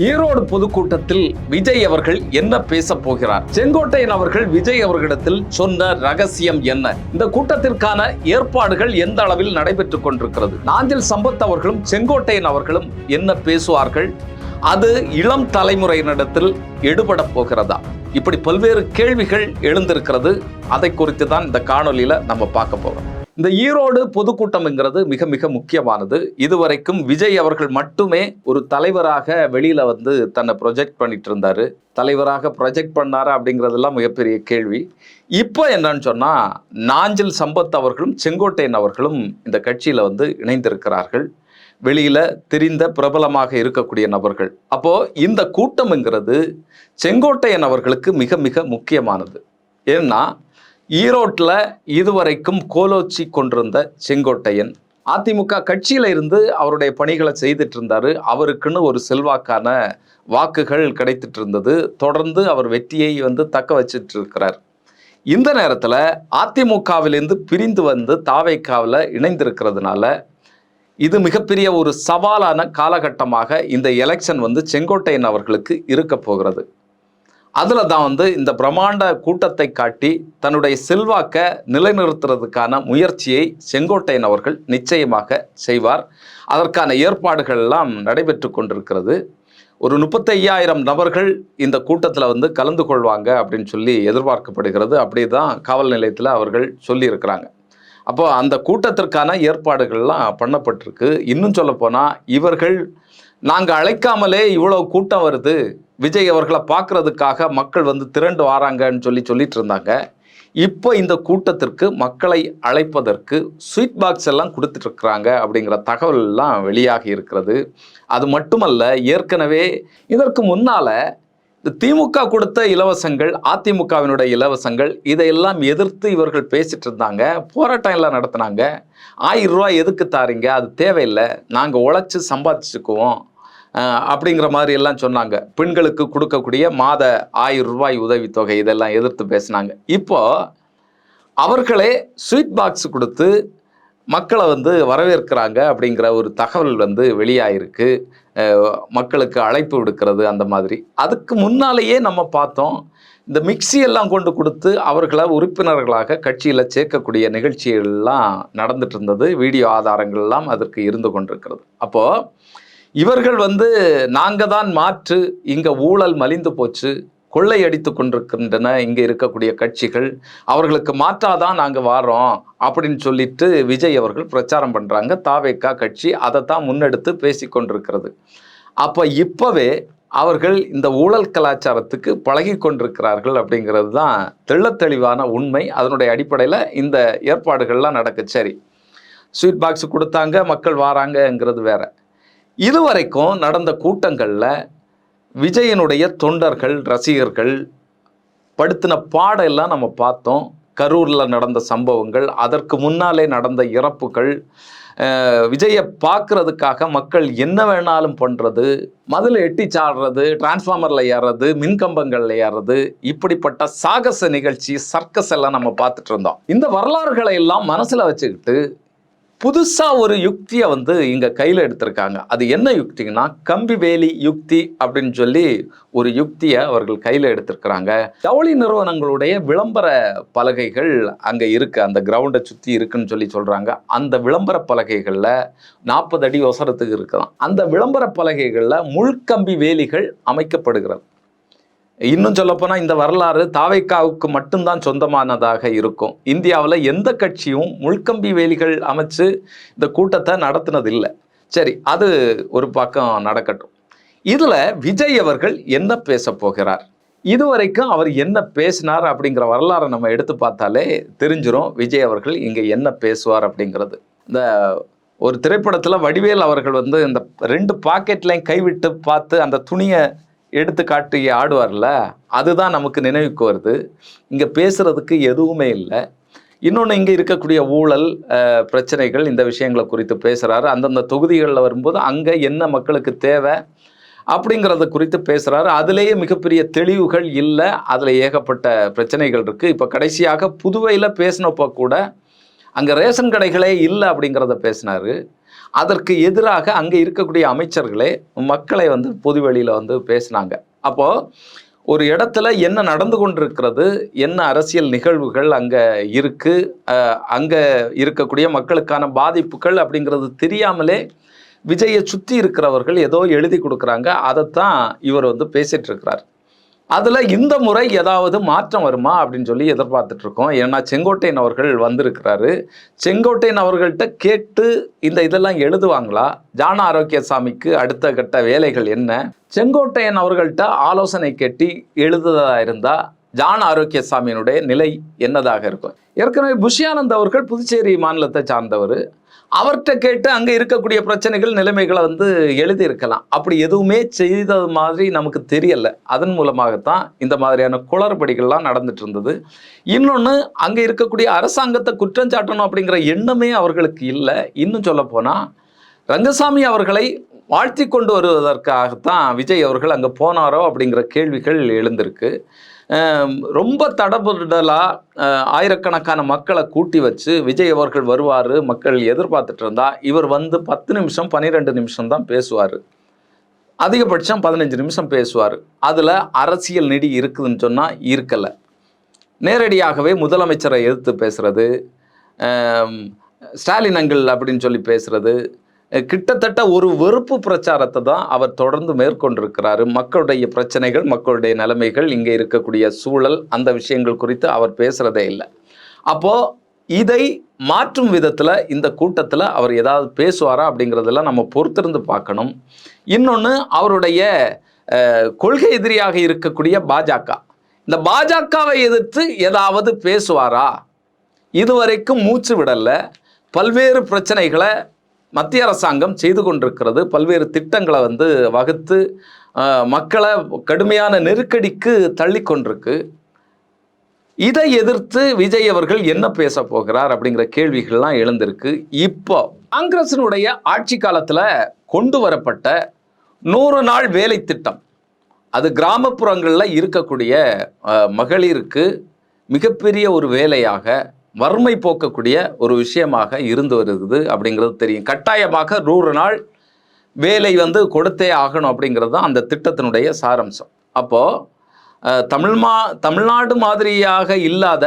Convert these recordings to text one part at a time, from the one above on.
ஈரோடு பொதுக்கூட்டத்தில் விஜய் அவர்கள் என்ன பேச போகிறார்? செங்கோட்டையன் அவர்கள் விஜய் அவர்களிடத்தில் சொன்ன ரகசியம் என்ன? இந்த கூட்டத்திற்கான ஏற்பாடுகள் எந்த அளவில் நடைபெற்றுக் கொண்டிருக்கிறது? நாஞ்சில் சம்பத் அவர்களும் செங்கோட்டையன் அவர்களும் என்ன பேசுவார்கள்? அது இளம் தலைமுறையினிடத்தில் எடுபட போகிறதா? இப்படி பல்வேறு கேள்விகள் எழுந்திருக்கிறது. அதை குறித்து தான் இந்த காணொலியில நம்ம பார்க்க போறோம். இந்த ஈரோடு பொதுக்கூட்டம்ங்கிறது மிக மிக முக்கியமானது. இதுவரைக்கும் விஜய் அவர்கள் மட்டுமே ஒரு தலைவராக வெளியில வந்து தன்னை ப்ரொஜெக்ட் பண்ணிட்டு இருந்தாரு தலைவராக ப்ரொஜெக்ட் பண்ணாரு அப்படிங்கிறதெல்லாம் மிகப்பெரிய கேள்வி. இப்போ என்னன்னு சொன்னா நாஞ்சில் சம்பத் அவர்களும் செங்கோட்டையன் அவர்களும் இந்த கட்சியில வந்து இணைந்திருக்கிறார்கள். வெளியில தெரிந்த பிரபலமாக இருக்கக்கூடிய நபர்கள். அப்போ இந்த கூட்டம்ங்கிறது செங்கோட்டையன் அவர்களுக்கு மிக மிக முக்கியமானது. ஏன்னா ஈரோட்டில் இதுவரைக்கும் கோலோச்சி கொண்டிருந்த செங்கோட்டையன். அதிமுக கட்சியில் இருந்து அவருடைய பணிகளை செய்துட்டு இருந்தாரு அவருக்குன்னு ஒரு செல்வாக்கான வாக்குகள் கிடைத்துட்டு இருந்தது தொடர்ந்து அவர் வெற்றியை வந்து தக்க வச்சிட்டு இருக்கிறார் இந்த நேரத்தில் அதிமுகவிலிருந்து பிரிந்து வந்து தாவைக்காவில் இணைந்திருக்கிறதுனால இது மிகப்பெரிய ஒரு சவாலான காலகட்டமாக இந்த எலெக்ஷன் வந்து செங்கோட்டையன் அவர்களுக்கு இருக்க போகிறது. அதில் தான் வந்து இந்த பிரம்மாண்ட கூட்டத்தை காட்டி தன்னுடைய செல்வாக்க நிலைநிறுத்துறதுக்கான முயற்சியை செங்கோட்டையன் அவர்கள் நிச்சயமாக செய்வார். அதற்கான ஏற்பாடுகள் எல்லாம் நடைபெற்று கொண்டிருக்கிறது. ஒரு முப்பத்தையாயிரம் நபர்கள் இந்த கூட்டத்தில் வந்து கலந்து கொள்வாங்க அப்படின்னு சொல்லி எதிர்பார்க்கப்படுகிறது. அப்படி தான் காவல் நிலையத்தில் அவர்கள் சொல்லியிருக்கிறாங்க. அப்போ அந்த கூட்டத்திற்கான ஏற்பாடுகள்லாம் பண்ணப்பட்டிருக்கு. இன்னும் சொல்லப்போனால் இவர்கள் நாங்கள் அழைக்காமலே இவ்வளோ கூட்டம் வருது. விஜய் அவர்களை பார்க்கறதுக்காக மக்கள் வந்து திரண்டு வராங்கன்னு சொல்லி சொல்லிட்டு இருந்தாங்க. இப்போ இந்த கூட்டத்திற்கு மக்களை அழைப்பதற்கு ஸ்வீட் பாக்ஸ் எல்லாம் கொடுத்துட்டு இருக்கிறாங்க அப்படிங்கிற தகவல் எல்லாம் வெளியாகி இருக்கிறது. அது மட்டுமல்ல ஏற்கனவே இதற்கு முன்னால இந்த திமுக கொடுத்த இலவசங்கள் அதிமுகவினுடைய இலவசங்கள் இதையெல்லாம் எதிர்த்து இவர்கள் பேசிட்டு இருந்தாங்க. போராட்டம் எல்லாம் நடத்தினாங்க. ஆயிரம் ரூபாய் எதுக்கு தாரீங்க? அது தேவையில்லை. நாங்கள் உழைச்சி சம்பாதிச்சுக்குவோம். அப்படிங்கிற மாதிரி எல்லாம் சொன்னாங்க. பெண்களுக்கு கொடுக்கக்கூடிய மாத ஆயிரம் ரூபாய் உதவித்தொகை இதெல்லாம் எதிர்த்து பேசினாங்க. இப்போ அவர்களே ஸ்வீட் பாக்ஸ் கொடுத்து மக்களை வந்து வரவேற்கிறாங்க அப்படிங்கிற ஒரு தகவல் வந்து வெளியாயிருக்கு. மக்களுக்கு அழைப்பு விடுக்கிறது அந்த மாதிரி. அதுக்கு முன்னாலேயே நம்ம பார்த்தோம் இந்த மிக்ஸி எல்லாம் கொண்டு கொடுத்து அவர்களை உறுப்பினர்களாக கட்சியில் சேர்க்கக்கூடிய நிகழ்ச்சிகள்லாம் நடந்துட்டு இருந்தது. வீடியோ ஆதாரங்கள்லாம் அதற்கு இருந்து கொண்டிருக்கிறது. அப்போது இவர்கள் வந்து நாங்கள் தான் மாற்று இங்கே ஊழல் மலிந்து போச்சு கொள்ளையடித்து கொண்டிருக்கின்றன இங்கே இருக்கக்கூடிய கட்சிகள் அவர்களுக்கு மாற்றாதான் நாங்கள் வாரோம் அப்படின்னு சொல்லிட்டு விஜய் அவர்கள் பிரச்சாரம் பண்ணுறாங்க தாவேக்கா கட்சி அதை தான் முன்னெடுத்து பேசி கொண்டிருக்கிறது. அப்போ இப்போவே அவர்கள் இந்த ஊழல் கலாச்சாரத்துக்கு பழகி கொண்டிருக்கிறார்கள் அப்படிங்கிறது தான் தெள்ளத்தெளிவான உண்மை. அதனுடைய அடிப்படையில் இந்த ஏற்பாடுகள்லாம் நடக்கு சரி ஸ்வீட் பாக்ஸ் கொடுத்தாங்க மக்கள் வாராங்கங்கிறது வேறு. இதுவரைக்கும் நடந்த கூட்டங்களில் விஜயனுடைய தொண்டர்கள் ரசிகர்கள் படுத்தின பாடெல்லாம் நம்ம பார்த்தோம். கரூரில் நடந்த சம்பவங்கள் அதற்கு முன்னாலே நடந்த இறப்புகள் விஜயை பார்க்கறதுக்காக மக்கள் என்ன வேணாலும் பண்ணுறது மதில் எட்டி சாடுறது டிரான்ஸ்ஃபார்மரில் ஏறுறது மின்கம்பங்களில் ஏறுறது இப்படிப்பட்ட சாகச நிகழ்ச்சி சர்க்கஸ் எல்லாம் நம்ம பார்த்துட்டு இருந்தோம். இந்த வரலாறுகளை எல்லாம் மனசில் வச்சுக்கிட்டு புதுசாக ஒரு யுக்தியை வந்து இங்கே கையில் எடுத்திருக்காங்க. அது என்ன யுக்திங்கன்னா கம்பி வேலி யுக்தி அப்படின்னு சொல்லி ஒரு யுக்தியை அவர்கள் கையில் எடுத்திருக்கிறாங்க. ஜவுளி நிறுவனங்களுடைய விளம்பர பலகைகள் அங்கே இருக்குது அந்த கிரவுண்டை சுற்றி இருக்குன்னு சொல்லி சொல்கிறாங்க அந்த விளம்பர பலகைகளில் நாற்பது அடி ஒசரத்துக்கு இருக்கலாம். அந்த விளம்பர பலகைகளில் முள்கம்பி வேலிகள் அமைக்கப்படுகிறது. இன்னும் சொல்லப்போனால் இந்த வரலாறு தாவைக்காவுக்கு மட்டும்தான் சொந்தமானதாக இருக்கும். இந்தியாவில் எந்த கட்சியும் முள்கம்பி வேலிகள் அமைச்சு இந்த கூட்டத்தை நடத்தினதில்லை. சரி அது ஒரு பக்கம் நடக்கட்டும். இதில் விஜய் அவர்கள் என்ன பேச போகிறார்? இதுவரைக்கும் அவர் என்ன பேசினார் அப்படிங்கிற வரலாறை நம்ம எடுத்து பார்த்தாலே தெரிஞ்சிடும் விஜய் அவர்கள் இங்கே என்ன பேசுவார் அப்படிங்கிறது. இந்த ஒரு திரைப்படத்தில் வடிவேல் அவர்கள் வந்து இந்த ரெண்டு பாக்கெட்லையும் கைவிட்டு பார்த்து அந்த துணியை எடுத்து காட்டி ஆடுவார்ல அதுதான் நமக்கு நினைவுக்கு வருது. இங்கே பேசுறதுக்கு எதுவுமே இல்லை. இன்னொன்று இங்கே இருக்கக்கூடிய ஊழல் பிரச்சனைகள் இந்த விஷயங்களை குறித்து பேசுகிறாரு அந்தந்த தொகுதிகளில் வரும்போது அங்கே என்ன மக்களுக்கு தேவை அப்படிங்கிறத குறித்து பேசுகிறாரு அதுலேயே மிகப்பெரிய தெளிவுகள் இல்லை. அதில் ஏகப்பட்ட பிரச்சனைகள் இருக்குது இப்போ கடைசியாக புதுவையில் பேசினப்போ கூட அங்கே ரேஷன் கடைகளே இல்லை அப்படிங்கிறத பேசினார். அதற்கு எதிராக அங்கே இருக்கக்கூடிய அமைச்சர்களே மக்களை வந்து பொதுவெளியில் வந்து பேசினாங்க. அப்போது ஒரு இடத்துல என்ன நடந்து கொண்டிருக்கிறது என்ன அரசியல் நிகழ்வுகள் அங்கே இருக்குது அங்கே இருக்கக்கூடிய மக்களுக்கான பாதிப்புகள் அப்படிங்கிறது தெரியாமலே விஜயை சுற்றி இருக்கிறவர்கள் ஏதோ எழுதி கொடுக்குறாங்க அதைத்தான் இவர் வந்து பேசிகிட்டு இருக்கிறார். அதில் இந்த முறை ஏதாவது மாற்றம் வருமா அப்படின்னு சொல்லி எதிர்பார்த்துட்டு இருக்கோம் ஏன்னா செங்கோட்டையன் அவர்கள் வந்திருக்கிறாரு. செங்கோட்டையன் அவர்கள்ட்ட கேட்டு இந்த இதெல்லாம் எழுதுவாங்களா? ஜான ஆரோக்கியசாமிக்கு அடுத்த கட்ட வேலைகள் என்ன? செங்கோட்டையன் அவர்கள்ட்ட ஆலோசனை கேட்டி எழுதுதா இருந்தா ஜான ஆரோக்கியசாமியினுடைய நிலை என்னதாக இருக்கும்? ஏற்கனவே புஷ்யானந்த் அவர்கள் புதுச்சேரி மாநிலத்தை சார்ந்தவர். அவர்கிட்ட கேட்டு அங்கே இருக்கக்கூடிய பிரச்சனைகள் நிலைமைகளை வந்து எழுதியிருக்கலாம். அப்படி எதுவுமே செய்தது மாதிரி நமக்கு தெரியலை. அதன் மூலமாகத்தான் இந்த மாதிரியான குளறுபடிகள்லாம் நடந்துட்டு இருந்தது இன்னொன்று அங்கே இருக்கக்கூடிய அரசாங்கத்தை குற்றம் சாட்டணும் அப்படிங்கிற எண்ணமே அவர்களுக்கு இல்லை. இன்னும் சொல்லப்போனால் ரங்கசாமி அவர்களை வாழ்த்தி கொண்டு வருவதற்காகத்தான் விஜய் அவர்கள் அங்கே போனாரோ அப்படிங்கிற கேள்விகள் எழுந்திருக்கு. ரொம்ப தடபுடலாக ஆயிரக்கணக்கான மக்களை கூட்டி வச்சு விஜய் அவர்கள் வருவார் மக்கள் எதிர்பார்த்துட்டு இருந்தா இவர் வந்து பத்து நிமிஷம் பன்னிரெண்டு நிமிஷம் தான் பேசுவார். அதிகபட்சம் பதினஞ்சு நிமிஷம் பேசுவார். அதில் அரசியல் நெடி இருக்குதுன்னு சொன்னால் இருக்கலை. நேரடியாகவே முதலமைச்சரை எதிர்த்து பேசுகிறது ஸ்டாலின் அங்கிள் அப்படின்னு சொல்லி பேசுகிறது கிட்டத்தட்ட ஒரு வெறுப்பு பிரச்சாரத்தை தான் அவர் தொடர்ந்து மேற்கொண்டிருக்கிறாரு. மக்களுடைய பிரச்சனைகள் மக்களுடைய நிலைமைகள் இங்கே இருக்கக்கூடிய சூழல் அந்த விஷயங்கள் குறித்து அவர் பேசுகிறதே இல்லை. அப்போ இதை மாற்றும் விதத்தில் இந்த கூட்டத்தில் அவர் ஏதாவது பேசுவாரா அப்படிங்கிறதெல்லாம் நம்ம பொறுத்திருந்து பார்க்கணும். இன்னொன்று அவருடைய கொள்கை எதிரியாக இருக்கக்கூடிய பாஜக. இந்த பாஜகவை எதிர்த்து ஏதாவது பேசுவாரா? இதுவரைக்கும் மூச்சு விடல. பல்வேறு பிரச்சனைகளை மத்திய அரசாங்கம் செய்து கொண்டிருக்கிறது. பல்வேறு திட்டங்களை வந்து வகுத்து மக்களை கடுமையான நெருக்கடிக்கு தள்ளி கொண்டிருக்கு. இதை எதிர்த்து விஜய் அவர்கள் என்ன பேச போகிறார் அப்படிங்கிற கேள்விகள்லாம் எழுந்திருக்கு. இப்போ காங்கிரசினுடைய ஆட்சி காலத்தில் கொண்டு வரப்பட்ட நூறு நாள் வேலை திட்டம். அது கிராமப்புறங்களில் இருக்கக்கூடிய மகளிருக்கு மிகப்பெரிய ஒரு வேலையாக வறுமை போக்கக்கூடிய ஒரு விஷயமாக இருந்து வருகிறது அப்படிங்கிறது தெரியும். கட்டாயமாக நூறு நாள் வேலை வந்து கொடுத்தே ஆகணும் அப்படிங்கிறது தான் அந்த திட்டத்தினுடைய சாரம்சம். அப்போது தமிழ் மா தமிழ்நாடு மாதிரியாக இல்லாத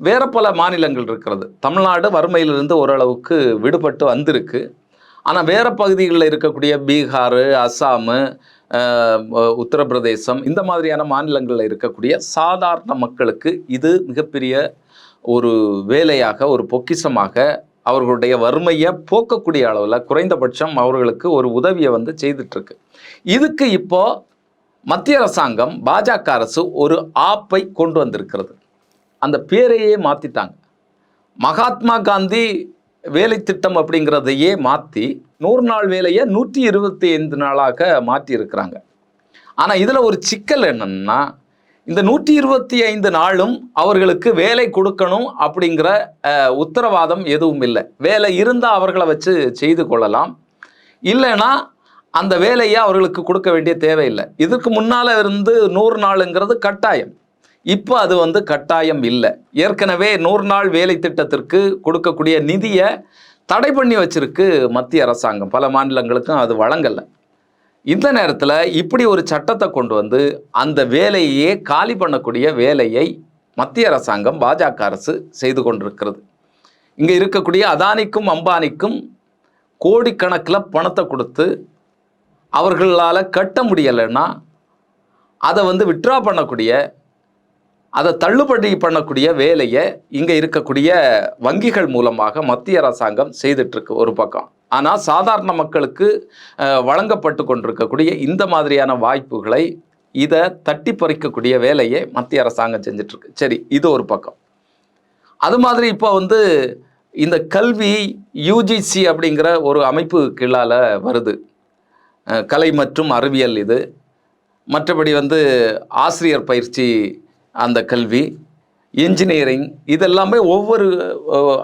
வேற பல மாநிலங்கள் இருக்கிறது. தமிழ்நாடு வறுமையிலிருந்து ஓரளவுக்கு விடுபட்டு வந்திருக்கு. ஆனால் வேறு பகுதிகளில் இருக்கக்கூடிய பீகார் அஸ்ஸாமு உத்தரப்பிரதேசம் இந்த மாதிரியான மாநிலங்களில் இருக்கக்கூடிய சாதாரண மக்களுக்கு இது மிகப்பெரிய ஒரு வேலையாக ஒரு பொக்கிஷமாக அவர்களுடைய வறுமையை போக்கக்கூடிய அளவில் குறைந்தபட்சம் அவர்களுக்கு ஒரு உதவியை வந்து செய்துட்ருக்கு இதுக்கு இப்போ மத்திய அரசாங்கம் பாஜக அரசு ஒரு ஆப்பை கொண்டு வந்திருக்கிறது. அந்த பேரையே மாற்றிட்டாங்க மகாத்மா காந்தி வேலை திட்டம் அப்படிங்கிறதையே மாற்றி நூறு நாள் வேலையை நூற்றி இருபத்தி ஐந்து நாளாக மாற்றி இருக்கிறாங்க ஆனால் இதில் ஒரு சிக்கல் என்னென்னா இந்த நூற்றி இருபத்தி ஐந்து நாளும் அவர்களுக்கு வேலை கொடுக்கணும் அப்படிங்கிற உத்தரவாதம் எதுவும் இல்லை. வேலை இருந்தால் அவர்களை வச்சு செய்து கொள்ளலாம். இல்லைன்னா அந்த வேலையை அவர்களுக்கு கொடுக்க வேண்டிய தேவையில்லை. இதுக்கு முன்னால் இருந்து நூறு நாளுங்கிறது கட்டாயம். இப்போ அது வந்து கட்டாயம் இல்லை. ஏற்கனவே நூறு நாள் வேலை திட்டத்திற்கு கொடுக்கக்கூடிய நிதியை தடை பண்ணி வச்சிருக்கு மத்திய அரசாங்கம். பல மாநிலங்களுக்கும் அது வழங்கலை. இந்த நேரத்தில் இப்படி ஒரு சட்டத்தை கொண்டு வந்து அந்த வேலையே காலி பண்ணக்கூடிய வேலையை மத்திய அரசாங்கம் பாஜக அரசு செய்து கொண்டிருக்கிறது. இங்கே இருக்கக்கூடிய அதானிக்கும் அம்பானிக்கும் கோடிக்கணக்கில் பணத்தை கொடுத்து அவர்களால் கட்ட முடியலைன்னா அதை வந்து விட்ரா பண்ணக்கூடிய அதை தள்ளுபடி பண்ணக்கூடிய வேலையை இங்கே இருக்கக்கூடிய வங்கிகள் மூலமாக மத்திய அரசாங்கம் செய்துட்ருக்கு ஒரு பக்கம். ஆனால் சாதாரண மக்களுக்கு வழங்கப்பட்டு கொண்டிருக்கக்கூடிய இந்த மாதிரியான வாய்ப்புகளை இதை தட்டி பறிக்கக்கூடிய வேலையை மத்திய அரசாங்கம் செஞ்சிட்ருக்கு. சரி இது ஒரு பக்கம். அது மாதிரி இப்போ வந்து இந்த கல்வி யூஜிசி அப்படிங்கிற ஒரு அமைப்பு கீழால் வருது. கலை மற்றும் அறிவியல் இது. மற்றபடி வந்து ஆசிரியர் பயிற்சி அந்த கல்வி. இன்ஜினியரிங் இதெல்லாமே ஒவ்வொரு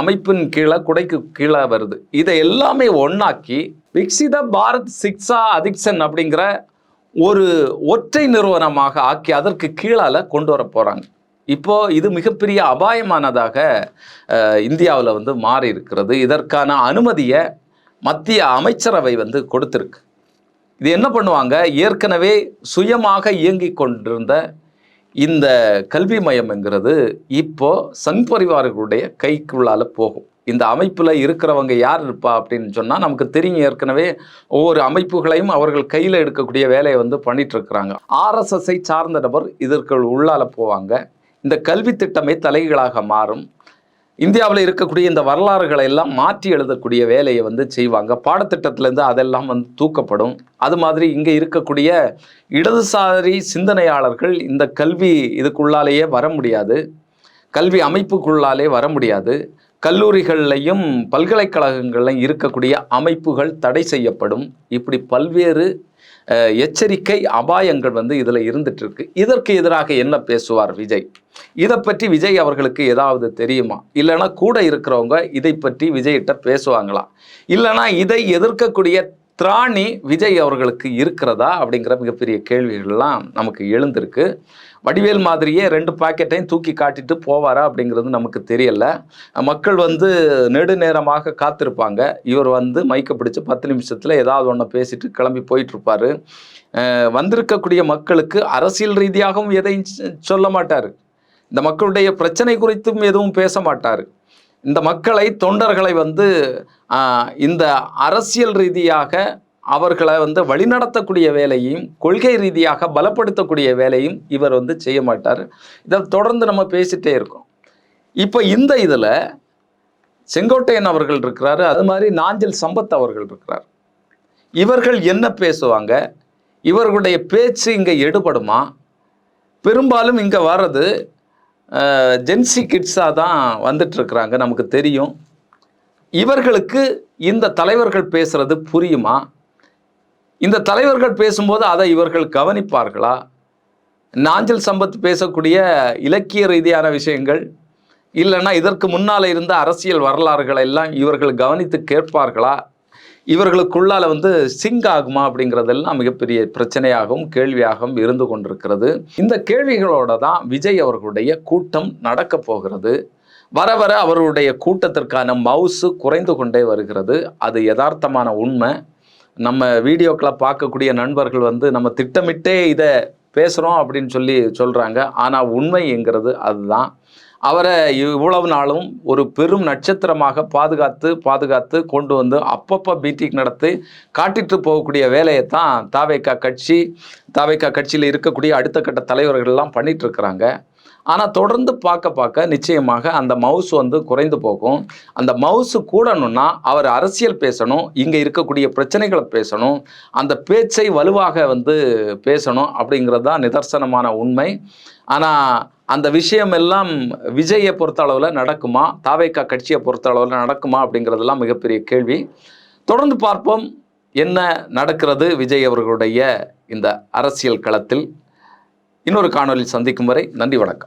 அமைப்பின் கீழே குடைக்கு கீழே வருது. இதை எல்லாமே ஒன்றாக்கி விக்சித பாரத் சிக்ஸா அதிக்ஷன் அப்படிங்கிற ஒரு ஒற்றை நிறுவனமாக ஆக்கி அதற்கு கீழால கொண்டு வர போறாங்க. இப்போ இது மிகப்பெரிய அபாயமானதாக இந்தியாவில் வந்து மாறி இருக்கிறது. இதற்கான அனுமதியை மத்திய அமைச்சரவை வந்து கொடுத்துருக்கு. இது என்ன பண்ணுவாங்க? ஏற்கனவே சுயமாக இயங்கிக் கொண்டிருந்த இந்த கல்வி மையம்ங்கிறது இப்போ சங் பரிவார்களுடைய கைக்குள்ளால போகும். இந்த அமைப்பில் இருக்கிறவங்க யார் இருப்பா அப்படின்னு சொன்னால் நமக்கு தெரியும் ஏற்கனவே ஒவ்வொரு அமைப்புகளையும் அவர்கள் கையில் எடுக்கக்கூடிய வேலையை வந்து பண்ணிட்டு இருக்கிறாங்க ஆர்எஸ்எஸ்ஐ சார்ந்த நபர் இதற்கு உள்ளால போவாங்க. இந்த கல்வி திட்டமே தலைகளாக மாறும். இந்தியாவில் இருக்கக்கூடிய இந்த வரலாறுகளை எல்லாம் மாற்றி எழுதக்கூடிய வேலையை வந்து செய்வாங்க. பாடத்திட்டத்திலேருந்து அதெல்லாம் வந்து தூக்கப்படும். அது மாதிரி இங்கே இருக்கக்கூடிய இடதுசாரி சிந்தனையாளர்கள் இந்த கல்வி இதுக்குள்ளாலேயே வர முடியாது. கல்வி அமைப்புக்குள்ளாலே வர முடியாது. கல்லூரிகள்லையும் பல்கலைக்கழகங்கள்லையும் இருக்கக்கூடிய அமைப்புகள் தடை செய்யப்படும். இப்படி பல்வேறு எச்சரிக்கை அபாயங்கள் வந்து இதில் இருந்துட்டு இருக்கு இதற்கு எதிராக என்ன பேசுவார் விஜய்? இதை பற்றி விஜய் அவர்களுக்கு ஏதாவது தெரியுமா? இல்லைன்னா கூட இருக்கிறவங்க இதை பற்றி விஜய்கிட்ட பேசுவாங்களா? இல்லைன்னா இதை எதிர்க்கக்கூடிய திராணி விஜய் அவர்களுக்கு இருக்கிறதா அப்படிங்கிற மிகப்பெரிய கேள்விகள்லாம் நமக்கு எழுந்திருக்கு. வடிவேல் மாதிரியே ரெண்டு பாக்கெட்டையும் தூக்கி காட்டிட்டு போவாரா அப்படிங்கிறது நமக்கு தெரியல. மக்கள் வந்து நெடுநேரமாக காத்திருப்பாங்க. இவர் வந்து மைக்கை பிடிச்சி பத்து நிமிஷத்தில் ஏதாவது ஒன்று பேசிட்டு கிளம்பி போயிட்டுருப்பார். வந்திருக்கக்கூடிய மக்களுக்கு அரசியல் ரீதியாகவும் எதையும் சொல்ல மாட்டார். இந்த மக்களுடைய பிரச்சனை குறித்தும் எதுவும் பேச மாட்டார். இந்த மக்களை தொண்டர்களை வந்து இந்த அரசியல் ரீதியாக அவர்களை வந்து வழிநடத்தக்கூடிய வேலையும் கொள்கை ரீதியாக பலப்படுத்தக்கூடிய வேலையும் இவர் வந்து செய்ய மாட்டார். இதை தொடர்ந்து நம்ம பேசிட்டே இருக்கோம். இப்போ இந்த இதில் செங்கோட்டையன் அவர்கள் இருக்கிறாரு அது மாதிரி நாஞ்சில் சம்பத் அவர்கள் இருக்கிறார். இவர்கள் என்ன பேசுவாங்க? இவர்களுடைய பேச்சு இங்கே எடுபடுமா? பெரும்பாலும் இங்கே வர்றது ஜென்சி கிட்ஸாக தான் வந்துட்டு இருக்கிறாங்க நமக்கு தெரியும். இவர்களுக்கு இந்த தலைவர்கள் பேசுறது புரியுமா? இந்த தலைவர்கள் பேசும்போது அதை இவர்கள் கவனிப்பார்களா? நாஞ்சல் சம்பத் பேசக்கூடிய இலக்கிய ரீதியான விஷயங்கள் இல்லைன்னா இதற்கு முன்னால் இருந்த அரசியல் வரலாறுகளை எல்லாம் இவர்கள் கவனித்து கேட்பார்களா? இவர்களுக்குள்ளால வந்து சிங்க் ஆகுமா அப்படிங்கிறதெல்லாம் மிகப்பெரிய பிரச்சனையாகவும் கேள்வியாகவும் இருந்து கொண்டிருக்கிறது. இந்த கேள்விகளோட தான் விஜய் அவர்களுடைய கூட்டம் நடக்க போகிறது. வர வர அவருடைய கூட்டத்திற்கான மவுசு குறைந்து கொண்டே வருகிறது. அது யதார்த்தமான உண்மை. நம்ம வீடியோக்களை பார்க்கக்கூடிய நண்பர்கள் வந்து நம்ம திட்டமிட்டே இதை பேசுகிறோம் அப்படின்னு சொல்லி சொல்கிறாங்க ஆனால் உண்மைங்கிறது அதுதான். அவரை இவ்வளவு நாளும் ஒரு பெரும் நட்சத்திரமாக பாதுகாத்து பாதுகாத்து கொண்டு வந்து அப்பப்போ மீட்டிங் நடத்தி காட்டிட்டு போகக்கூடிய வேலையை தான் தாவேக்கா கட்சி தாவேக்கா கட்சியில் இருக்கக்கூடிய அடுத்த கட்ட தலைவர்கள்லாம் பண்ணிட்டு இருக்கிறாங்க. ஆனால் தொடர்ந்து பார்க்க பார்க்க நிச்சயமாக அந்த மவுஸ் வந்து குறைந்து போகும். அந்த மவுஸ் கூடணும்னா அவர் அரசியல் பேசணும் இங்கே இருக்கக்கூடிய பிரச்சனைகளை பேசணும் அந்த பேச்சை வலுவாக வந்து பேசணும் அப்படிங்கிறது தான் நிதர்சனமான உண்மை. ஆனால் அந்த விஷயம் எல்லாம் விஜயை பொறுத்த அளவில் நடக்குமா? தாவேக்கா கட்சியை பொறுத்த அளவில் நடக்குமா? அப்படிங்கிறதெல்லாம் மிகப்பெரிய கேள்வி. தொடர்ந்து பார்ப்போம் என்ன நடக்கிறது விஜய் அவர்களுடைய இந்த அரசியல் களத்தில். இன்னொரு காணொலி சந்திக்கும் வரை நன்றி வணக்கம்.